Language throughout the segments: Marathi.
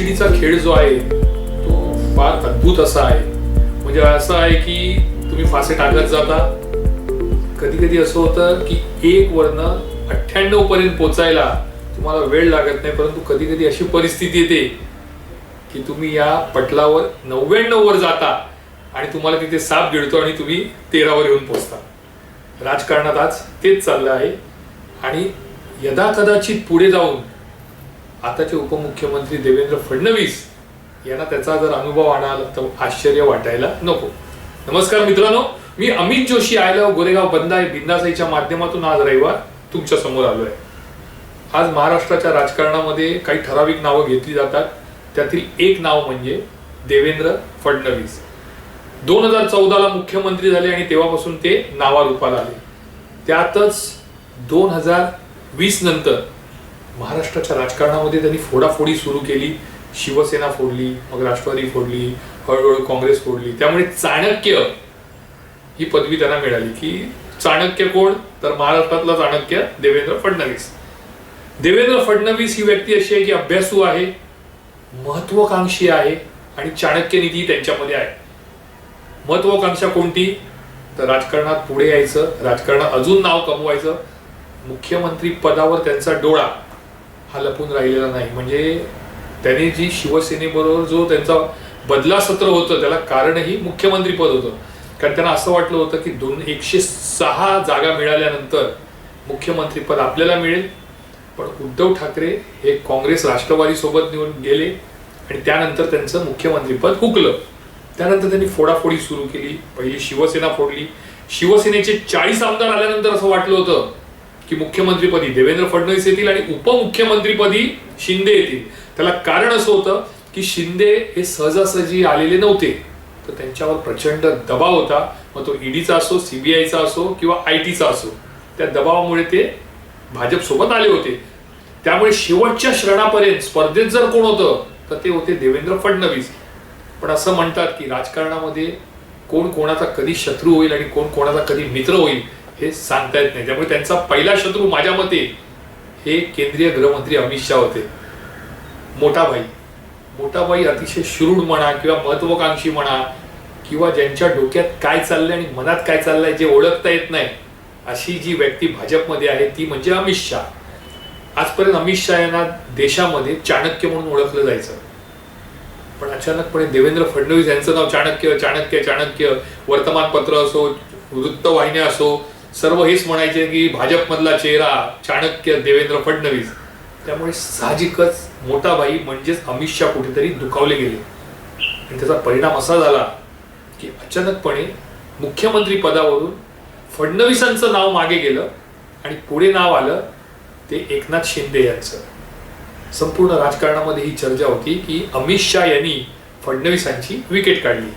शिडीचा खेळ जो आहे तो फार अद्भुत असा आहे. म्हणजे असं आहे की तुम्ही फासे टाकत जाता. कधी कधी असं होतं की एक वरनं अठ्ठ्याण्णव पर्यंत पोचायला तुम्हाला वेळ लागत नाही परंतु कधी कधी अशी परिस्थिती येते की तुम्ही या पटलावर नव्याण्णव वर जाता आणि तुम्हाला तिथे साप गिळतो आणि तुम्ही तेरावर येऊन पोचता. राजकारणात आज तेच चाललं आहे. आणि यदा कदाचित पुढे जाऊन आताचे उपमुख्यमंत्री देवेंद्र फडणवीस यांना त्याचा जर अनुभव आणाल तर आश्चर्य वाटायला नको. नमस्कार मित्रांनो मी अमित जोशी आयला गोरेगाव बंदाय बिंदासाईच्या माध्यमातून आज रविवार तुमच्यासमोर आहे आज महाराष्ट्राच्या राजकारणामध्ये काही ठराविक नावं घेतली जातात. त्यातील एक नाव म्हणजे देवेंद्र फडणवीस. दोन हजार चौदाला मुख्यमंत्री झाले आणि तेव्हापासून ते नावारूपाला आले. त्यातच दोन हजार वीस नंतर महाराष्ट्राच्या राजकारणामध्ये त्यांनी फोडाफोडी सुरू केली. शिवसेना फोडली मग राष्ट्रवादी फोडली हळूहळू काँग्रेस फोडली. त्यामुळे चाणक्य ही पदवी त्यांना मिळाली की चाणक्य कोण? तर महाराष्ट्रातला चाणक्य देवेंद्र फडणवीस. देवेंद्र फडणवीस ही व्यक्ती अशी आहे की अभ्यासू आहे महत्वाकांक्षी आहे आणि चाणक्य निधी त्यांच्यामध्ये आहे. महत्वाकांक्षा कोणती? तर राजकारणात पुढे यायचं राजकारणात अजून नाव कमवायचं. मुख्यमंत्री पदावर त्यांचा डोळा हा लपून राहिलेला नाही. म्हणजे त्यांनी जी शिवसेनेबरोबर जो त्यांचा बदला सत्र होतं त्याला कारणही मुख्यमंत्री पद होतं. कारण त्यांना असं वाटलं होतं की दोन एकशे सहा जागा मिळाल्यानंतर मुख्यमंत्री पद आपल्याला मिळेल. पण उद्धव ठाकरे हे काँग्रेस राष्ट्रवादीसोबत निवडून गेले आणि त्यानंतर त्यांचं मुख्यमंत्रीपद हुकलं. त्यानंतर त्यांनी फोडाफोडी सुरू केली पहिली शिवसेना फोडली. शिवसेनेचे चाळीस आमदार आल्यानंतर असं वाटलं होतं की मुख्यमंत्रीपदी देवेंद्र फडणवीस येतील आणि उपमुख्यमंत्रीपदी शिंदे येतील. त्याला कारण असं होतं की शिंदे हे सहजासहजी आलेले नव्हते. तर त्यांच्यावर प्रचंड दबाव होता. मग तो ईडीचा असो सीबीआयचा असो किंवा आय टीचा असो त्या दबावामुळे ते भाजपसोबत आले होते. त्यामुळे शेवटच्या श्रणापर्यंत स्पर्धेत जर कोण होतं तर ते होते देवेंद्र फडणवीस. पण असं म्हणतात की राजकारणामध्ये कोण कोणाचा कधी शत्रू होईल आणि कोण कोणाचा कधी मित्र होईल हे सांगता येत नाही. त्यामुळे त्यांचा पहिला शत्रू माझ्या मते हे केंद्रीय गृहमंत्री अमित शहा होते. मोठा भाई मोठा भाई अतिशय शुरूड म्हणा किंवा महत्वाकांक्षी म्हणा किंवा ज्यांच्या डोक्यात काय चाललंय आणि मनात काय चाललंय जे ओळखता येत नाही अशी जी व्यक्ती भाजपमध्ये आहे ती म्हणजे अमित शहा. आजपर्यंत अमित शहा यांना देशामध्ये चाणक्य म्हणून ओळखलं जायचं. पण अचानकपणे देवेंद्र फडणवीस यांचं नाव चाणक्य चाणक्य चाणक्य वर्तमानपत्र असो वृत्तवाहिन्या असो सर्व हेच म्हणायचे की भाजपमधला चेहरा चाणक्य देवेंद्र फडणवीस त्यामुळे साहजिकच मोठा भाई म्हणजेच अमित शहा कुठेतरी दुखावले गेले. आणि त्याचा परिणाम असा झाला की अचानकपणे मुख्यमंत्री पदावरून फडणवीसांचं नाव मागे गेलं आणि पुढे नाव आलं ते एकनाथ शिंदे यांचं. संपूर्ण राजकारणामध्ये ही चर्चा होती की अमित शहा यांनी फडणवीसांची विकेट काढली.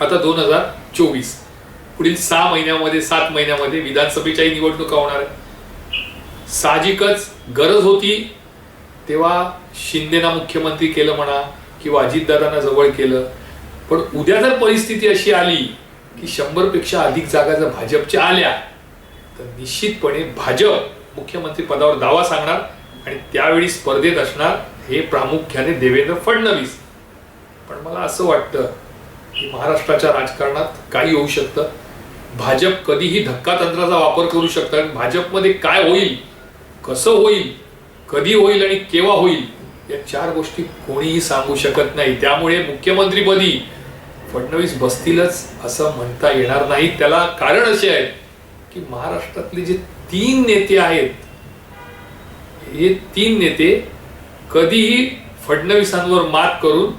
आता दोन हजार चोवीस. पुढील सहा महिन्यामध्ये सात महिन्यामध्ये विधानसभेच्याही निवडणुका होणार आहेत. साहजिकच गरज होती तेव्हा शिंदेना मुख्यमंत्री केलं म्हणा किंवा अजितदादांना जवळ केलं. पण उद्या जर परिस्थिती अशी आली की शंभरपेक्षा अधिक जागा जर भाजपच्या आल्या तर निश्चितपणे भाजप मुख्यमंत्री पदावर दावा सांगणार आणि त्यावेळी स्पर्धेत असणार हे प्रामुख्याने देवेंद्र फडणवीस. पण मला असं वाटतं की महाराष्ट्राच्या राजकारणात काही होऊ शकतं. भाजप कधीही धक्का तंत्राचा वापर करू शकतात भाजपमध्ये काय होईल? कसं होईल? कधी होईल आणि केव्हा होईल? या चार गोष्टी कोणीही सांगू शकत नाही. त्यामुळे मुख्यमंत्रीपदी फडणवीस बसतीलच असं म्हणता येणार नाही. त्याला कारण असे आहे की महाराष्ट्रातले जे तीन नेते आहेत हे तीन नेते कधीही फडणवीसांवर मात करून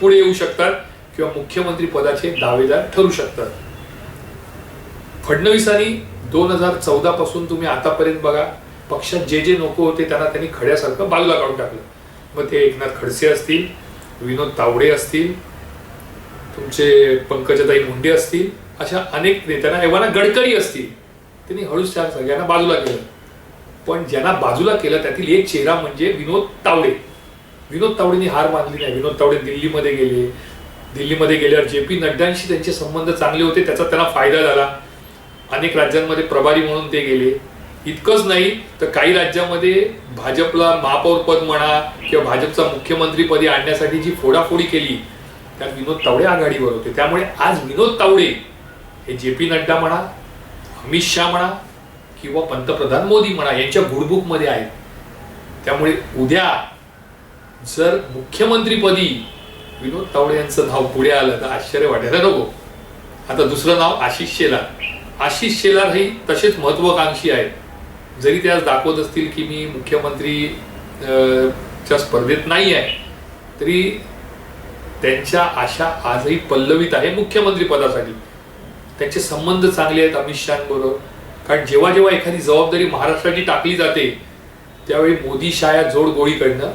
पुढे येऊ शकतात किंवा मुख्यमंत्री पदाचे दावेदार ठरू शकतात. फडणवीसांनी दोन हजार चौदा पासून तुम्ही आतापर्यंत बघा पक्षात जे जे नको होते त्यांना त्यांनी खड्यासारखं बाजूला काढून टाकलं. मग ते एकनाथ खडसे असतील विनोद तावडे असतील तुमचे पंकजाताई मुंडे असतील अशा अनेक नेत्यांना एव्हाना गडकरी असतील त्यांनी हळूच त्या सगळ्यांना बाजूला केलं. पण ज्यांना बाजूला केलं त्यातील एक चेहरा म्हणजे विनोद तावडे. विनोद तावडेंनी हार मानली नाही. विनोद तावडे दिल्लीमध्ये गेले. दिल्लीमध्ये गेल्यावर जे पी नड्डांशी त्यांचे संबंध चांगले होते त्याचा त्यांना फायदा झाला. अनेक राज्यांमध्ये प्रभारी म्हणून ते गेले. इतकंच नाही तर काही राज्यामध्ये भाजपला महापौर पद म्हणा किंवा भाजपचा मुख्यमंत्रीपदी आणण्यासाठी जी फोडाफोडी केली त्यात विनोद तावडे आघाडीवर होते. त्यामुळे आज विनोद तावडे हे जे पी नड्डा म्हणा अमित शहा म्हणा किंवा पंतप्रधान मोदी म्हणा यांच्या गुडबुकमध्ये आहेत. त्यामुळे उद्या जर मुख्यमंत्रीपदी विनोद तावडे यांचं नाव पुढे आलं तर आश्चर्य वाटायला नको. आता दुसरं नाव आशिष शेलार. आशिष शेलार हे तसेच महत्वाकांक्षी आहेत. जरी ते आज दाखवत असतील की मी मुख्यमंत्री च्या स्पर्धेत नाही आहे तरी त्यांच्या आशा आजही पल्लवीत आहे मुख्यमंत्री पदासाठी. त्यांचे संबंध चांगले आहेत अमित शहाबरोबर. कारण जेव्हा जेव्हा एखादी जबाबदारी महाराष्ट्राची टाकली जाते त्यावेळी मोदी शाया जोड गोळी गोळीकडनं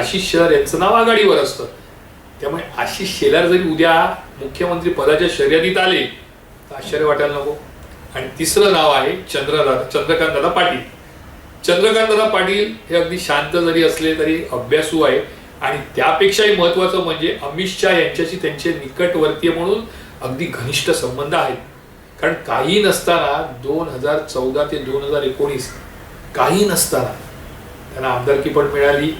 आशिष शेलार यांचं नाव आघाडीवर असतं. त्यामुळे आशिष शेलार जरी उद्या मुख्यमंत्री पदाच्या शर्यतीत आले आश्चर्य वाटायला नको. आणि तिसरं नाव आहे चंद्रदा चंद्रकांत दादा पाटील. चंद्रकांतदादा पाटील हे अगदी शांत जरी असले तरी अभ्यासू आहे आणि त्यापेक्षाही महत्वाचं म्हणजे अमित शहा यांच्याशी त्यांचे निकटवर्तीय म्हणून अगदी घनिष्ठ संबंध आहेत. कारण काही नसताना दोन हजार चौदा ते दोन हजार एकोणीस काही नसताना त्यांना आमदारकी पण मिळाली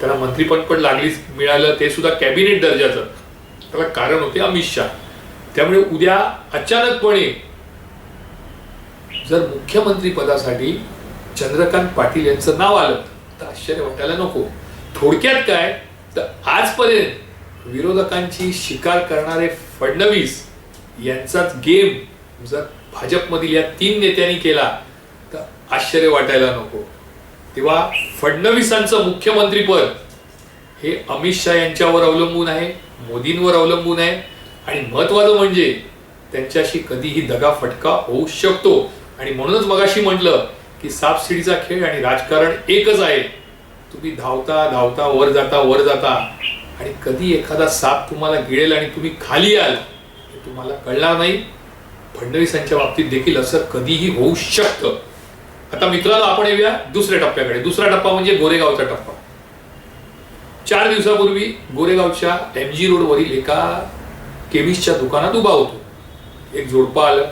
त्यांना मंत्रीपद पण लागलीच मिळालं ते सुद्धा कॅबिनेट दर्जाचं. त्याला कारण होते अमित शहा. त्यामुळे उद्या अचानकपणे जर मुख्यमंत्री पदासाठी चंद्रकांत पाटील यांचं नाव आलं तर आश्चर्य वाटायला नको. थोडक्यात काय? तर आजपर्यंत विरोधकांची शिकार करणारे फडणवीस यांचाच गेम जर भाजपमधील या तीन नेत्यांनी केला तर आश्चर्य वाटायला नको. तेव्हा फडणवीसांचं मुख्यमंत्रीपद हे अमित शहा यांच्यावर अवलंबून आहे मोदींवर अवलंबून आहे. आणि महत्वाचं म्हणजे त्यांच्याशी कधीही दगा फटका होऊ शकतो. आणि म्हणूनच मगाशी म्हटलं की सापशिडीचा खेळ आणि राजकारण एकच आहे. तुम्ही धावता धावता वर जाता वर जाता. आणि कधी एखादा साप तुम्हाला गिळेल आणि तुम्ही खाली याल हे तुम्हाला कळणार नाही. फडणवीसांच्या बाबतीत देखील असं कधीही होऊ शकतं. आता मित्रांनो आपण येऊया दुसऱ्या टप्प्याकडे. दुसरा टप्पा म्हणजे गोरेगावचा टप्पा. चार दिवसापूर्वी गोरेगावच्या एम जी रोडवरील एका केमिस्टच्या दुकानात उभा होतो. एक झोडपा आलं.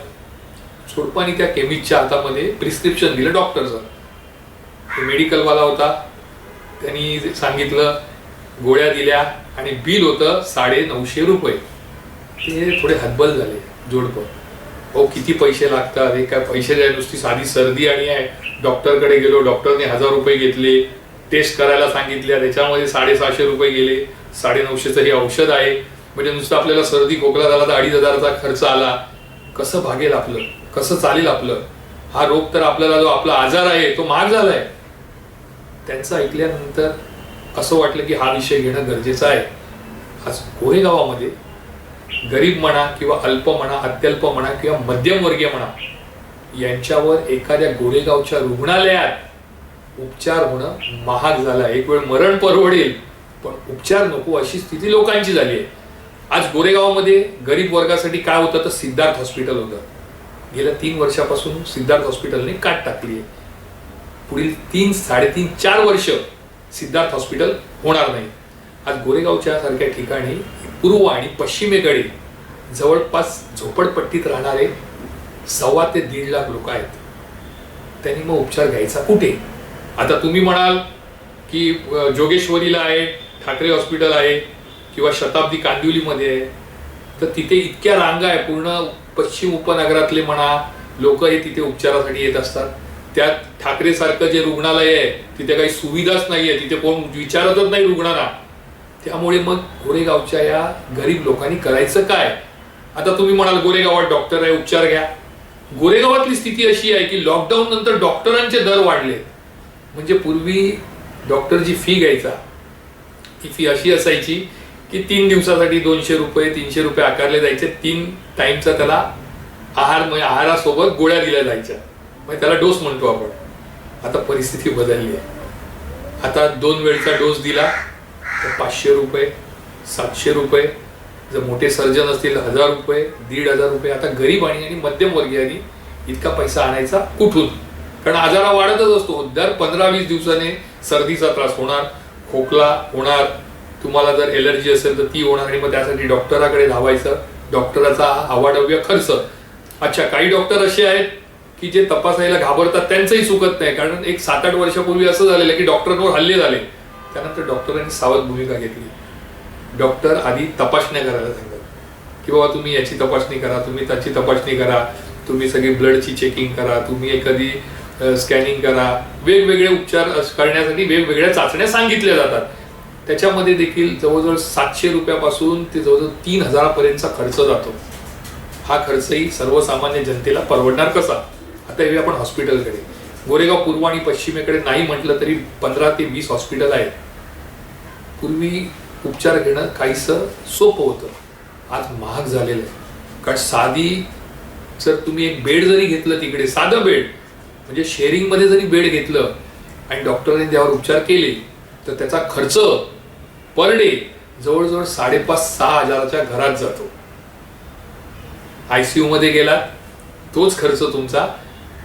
झोडपाने त्या केमिस्टच्या हातामध्ये प्रिस्क्रिप्शन दिलं डॉक्टरचं मेडिकलवाला होता. त्यांनी सांगितलं गोळ्या दिल्या आणि बिल होतं साडे नऊशे रुपये. ते थोडे हतबल झाले जोडपं अहो किती पैसे लागतात? हे काय पैसे द्या नुसती साधी सर्दी आणि आहे. डॉक्टरकडे गेलो डॉक्टरने हजार रुपये घेतले. टेस्ट करायला सांगितल्या. त्याच्यामध्ये साडेसहाशे रुपये गेले. साडे नऊशेचं हे औषध आहे. म्हणजे नुसतं आपल्याला सर्दी खोकला झाला तर अडीच हजाराचा खर्च आला. कसं भागेल आपलं? कसं चालेल आपलं? हा रोग तर आपल्याला जो आपला आजार आहे तो महाग झालाय. त्यांचं ऐकल्यानंतर असं वाटलं की हा विषय घेणं गरजेचं आहे. आज गोरेगावामध्ये गरीब म्हणा किंवा अल्प म्हणा अत्यल्प म्हणा किंवा मध्यमवर्गीय म्हणा यांच्यावर एखाद्या गोरेगावच्या रुग्णालयात उपचार होणं महाग झालं. एक वेळ मरण परवडेल पण उपचार नको अशी स्थिती लोकांची झाली आहे. आज गोरेगावामध्ये गरीब वर्गासाठी काय होतं तर सिद्धार्थ हॉस्पिटल होतं. गेल्या तीन वर्षापासून सिद्धार्थ हॉस्पिटलने काट टाकली आहे. पुढील तीन साडेतीन चार वर्ष सिद्धार्थ हॉस्पिटल होणार नाही. आज गोरेगावच्या सारख्या ठिकाणी पूर्व आणि पश्चिमेकडे जवळपास झोपडपट्टीत राहणारे सव्वा ते दीड लाख लोक आहेत. त्यांनी मग उपचार घ्यायचा कुठे? आता तुम्ही म्हणाल की जोगेश्वरीला आहे ठाकरे हॉस्पिटल आहे किंवा शताब्दी कांदिवलीमध्ये आहे तर तिथे इतक्या रांगा आहे पूर्ण पश्चिम उपनगरातले म्हणा लोक हे तिथे उपचारासाठी येत असतात. त्यात ठाकरेसारखं जे रुग्णालय आहे तिथे काही सुविधाच नाही आहे तिथे कोण विचारतच नाही रुग्णांना. त्यामुळे मग गोरेगावच्या या गरीब लोकांनी करायचं काय? आता तुम्ही म्हणाल गोरेगावात डॉक्टर आहे उपचार घ्या. गोरेगावातली स्थिती अशी आहे की लॉकडाऊन नंतर डॉक्टरांचे दर वाढले. म्हणजे पूर्वी डॉक्टरची फी घ्यायचा. ही फी अशी असायची की तीन दिवसासाठी दोनशे रुपये तीनशे रुपये आकारले जायचे. तीन टाइमचा त्याला आहार म्हणजे आहारासोबत गोळ्या दिल्या जायच्या. म्हणजे त्याला डोस म्हणतो आपण. आता परिस्थिती बदलली आहे. आता दोन वेळचा डोस दिला तर पाचशे रुपये सातशे रुपये जर मोठे सर्जन असतील हजार रुपये दीड हजार रुपये. आता गरीब आणि आणि मध्यमवर्गीयांनी इतका पैसा आणायचा कुठून? कारण आजारा वाढतच असतो. दर पंधरा वीस दिवसाने सर्दीचा त्रास होणार खोकला होणार तुम्हाला जर एलर्जी असेल तर ती होणार आणि मग त्यासाठी डॉक्टराकडे धावायचं डॉक्टराचा हवाडव्य खर्च. अच्छा काही डॉक्टर असे आहेत की जे तपासायला घाबरतात त्यांचंही चुकत नाही. कारण एक सात आठ वर्षापूर्वी असं झालेलं की डॉक्टरांवर हल्ले झाले. त्यानंतर डॉक्टरांनी सावध भूमिका घेतली. डॉक्टर आधी तपासण्या करायला सांगतात. की बाबा तुम्ही याची तपासणी करा तुम्ही त्याची तपासणी करा तुम्ही सगळी ब्लडची चेकिंग करा तुम्ही एखादी स्कॅनिंग करा. वेगवेगळे उपचार करण्यासाठी वेगवेगळ्या चाचण्या सांगितल्या जातात. त्याच्यामध्ये देखील जवळजवळ सातशे रुपयापासून ते जवळजवळ तीन हजारापर्यंतचा खर्च जातो. हा खर्चही सर्वसामान्य जनतेला परवडणार कसा? आता येऊया आपण हॉस्पिटलकडे. गोरेगाव पूर्व आणि पश्चिमेकडे नाही म्हटलं तरी पंधरा ते वीस हॉस्पिटल आहेत. पूर्वी उपचार घेणं काहीसं सोपं होतं. आज महाग झालेलं आहे. कारण साधी जर तुम्ही एक बेड जरी घेतलं तिकडे साधं बेड म्हणजे शेअरिंगमध्ये जरी बेड घेतलं आणि डॉक्टरने त्यावर उपचार केले तर त्याचा खर्च पर डे जवळजवळ साडेपाच सहा हजाराच्या घरात जातो. आयसीयू मध्ये गेला तोच खर्च तुमचा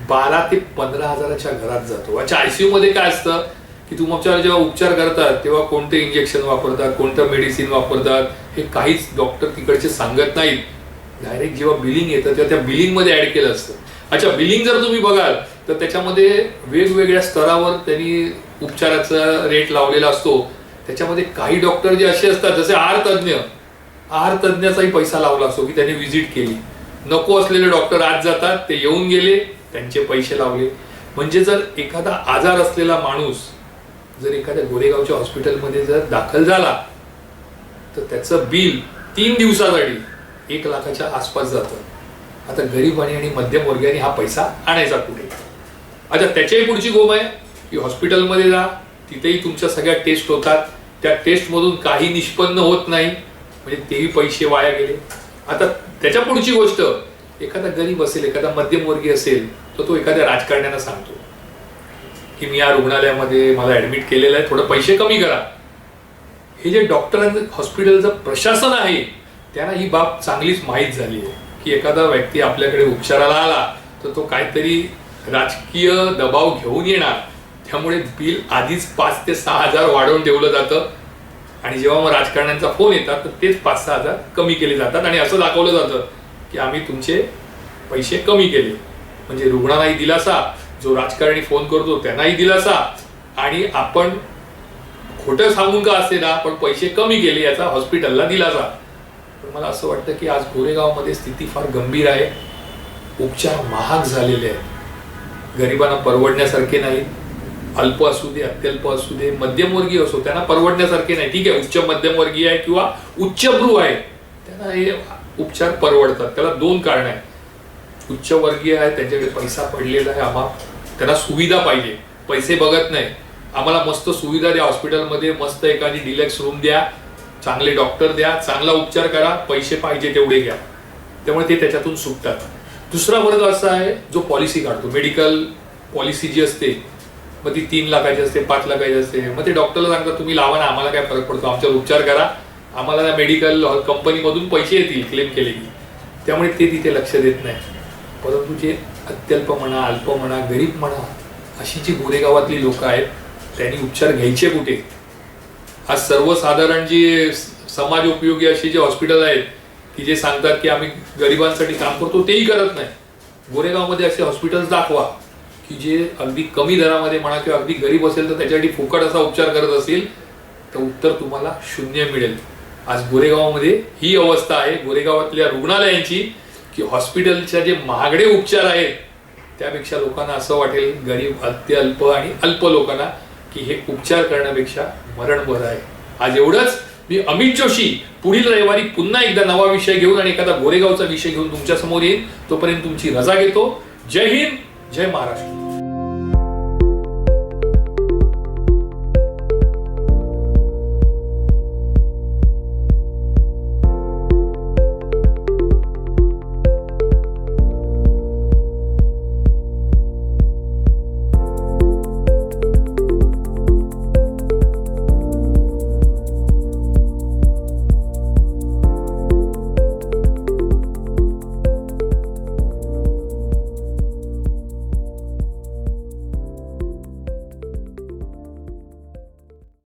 बारा ते पंधरा हजाराच्या घरात जातो. अच्छा आयसीयू मध्ये काय असतं की तुमच्यावर जेव्हा उपचार करतात तेव्हा कोणते इंजेक्शन वापरतात कोणतं मेडिसिन वापरतात हे काहीच डॉक्टर तिकडचे सांगत नाहीत. डायरेक्ट जेव्हा बिलिंग येतं तेव्हा त्या बिलिंगमध्ये ऍड केलं असतं. अच्छा बिलिंग जर तुम्ही बघाल तर त्याच्यामध्ये वेगवेगळ्या स्तरावर त्यांनी उपचाराचा रेट लावलेला असतो. त्याच्यामध्ये काही डॉक्टर जे असे असतात जसे आर तज्ज्ञ आर तज्ज्ञाचाही पैसा लावला असतो की त्यांनी व्हिजिट केली. नको असलेले डॉक्टर आज जातात ते येऊन गेले त्यांचे पैसे लावले. म्हणजे जर एखादा आजार असलेला माणूस जर एखाद्या गोरेगावच्या हॉस्पिटलमध्ये जर दाखल झाला तर त्याचं बिल तीन दिवसासाठी एक लाखाच्या आसपास जातं. आता गरीब आणि आणि मध्यमवर्गीयांनी हा पैसा आणायचा कुठे अच्छा त्याच्याही पुढची गोम आहे की हॉस्पिटलमध्ये जा तिथेही तुमच्या सगळ्या टेस्ट होतात. त्या टेस्टमधून काही निष्पन्न होत नाही. म्हणजे तेही पैसे वाया गेले. आता त्याच्या पुढची गोष्ट एखादा गरीब असेल एखादा मध्यमवर्गीय असेल तर तो एखाद्या राजकारण्याला सांगतो की मी या रुग्णालयामध्ये मला ऍडमिट केलेलं आहे थोडं पैसे कमी करा. हे जे डॉक्टरांचं हॉस्पिटलचं प्रशासन आहे त्यांना ही बाब चांगलीच माहीत झाली आहे. की एखादा व्यक्ती आपल्याकडे उपचाराला आला तर तो काहीतरी राजकीय दबाव घेऊन येणार. त्यामुळे बिल आधीच पाच ते सहा हजार वाढवून ठेवलं जातं. आणि जेव्हा मग राजकारण्यांचा फोन येतात तर तेच पाच सहा हजार कमी केले जातात. आणि असं दाखवलं जातं की आम्ही तुमचे पैसे कमी केले. म्हणजे रुग्णांनाही दिलासा जो राजकारणी फोन करतो त्यांनाही दिलासा. आणि आपण खोटं सांगून का असे ना पण पैसे कमी केले याचा हॉस्पिटलला दिलासा. पण मला असं वाटतं की आज गोरेगावमध्ये स्थिती फार गंभीर आहे. उपचार महाग झालेले आहेत. गरिबांना परवडण्यासारखे नाही अल्प असू दे अत्यल्प असू दे मध्यमवर्गीय असो त्यांना परवडण्यासारखे नाही. ठीक आहे उच्च मध्यमवर्गीय आहे किंवा उच्चभ्रू आहे त्यांना हे उपचार परवडतात. त्याला दोन कारण आहेत. उच्चवर्गीय आहे त्यांच्याकडे पैसा पडलेला आहे आम्हा त्यांना सुविधा पाहिजे. पैसे बघत नाही. आम्हाला मस्त सुविधा द्या हॉस्पिटलमध्ये मस्त एखादी डिलेक्स रूम द्या चांगले डॉक्टर द्या चांगला उपचार करा पैसे पाहिजे तेवढे घ्या. त्यामुळे ते त्याच्यातून सुटतात. दुसरा वर्ग असा आहे जो पॉलिसी काढतो. मेडिकल पॉलिसी जी असते मग ती तीन लाखाची असते पाच लाखाची असते. मग ते डॉक्टरला सांगतात तुम्ही लावा ना आम्हाला काय फरक पडतो? आमच्यावर उपचार करा. आम्हाला मेडिकल कंपनीमधून पैसे येतील क्लेम केले की. त्यामुळे ते तिथे लक्ष देत नाही. परंतु जे अत्यल्प म्हणा अल्प म्हणा गरीब म्हणा अशी जी गोरेगावातली लोक आहेत त्यांनी उपचार घ्यायचे कुठे? आज सर्वसाधारण जी समाज उपयोगी अशी जे हॉस्पिटल आहेत की जे सांगतात की आम्ही गरिबांसाठी काम करतो तेही करत नाही. गोरेगावमध्ये असे हॉस्पिटल्स दाखवा. की जे अगदी कमी दरामध्ये म्हणा किंवा अगदी गरीब असेल तर त्याच्यासाठी फुकट असा उपचार करत असेल तर उत्तर तुम्हाला शून्य मिळेल. आज गोरेगावामध्ये ही अवस्था आहे. गोरेगावातल्या रुग्णालयांची की हॉस्पिटलच्या जे महागडे उपचार आहेत त्यापेक्षा लोकांना असं वाटेल गरीब अत्यल्प आणि अल्प लोकांना की हे उपचार करण्यापेक्षा मरण बरं आहे. आज एवढंच. मी अमित जोशी पुढील रविवारी पुन्हा एकदा नवा विषय घेऊन आणि एखादा गोरेगावचा विषय घेऊन तुमच्यासमोर येईल येईन. तोपर्यंत तुमची रजा घेतो. जय हिंद. जय महाराष्ट्र.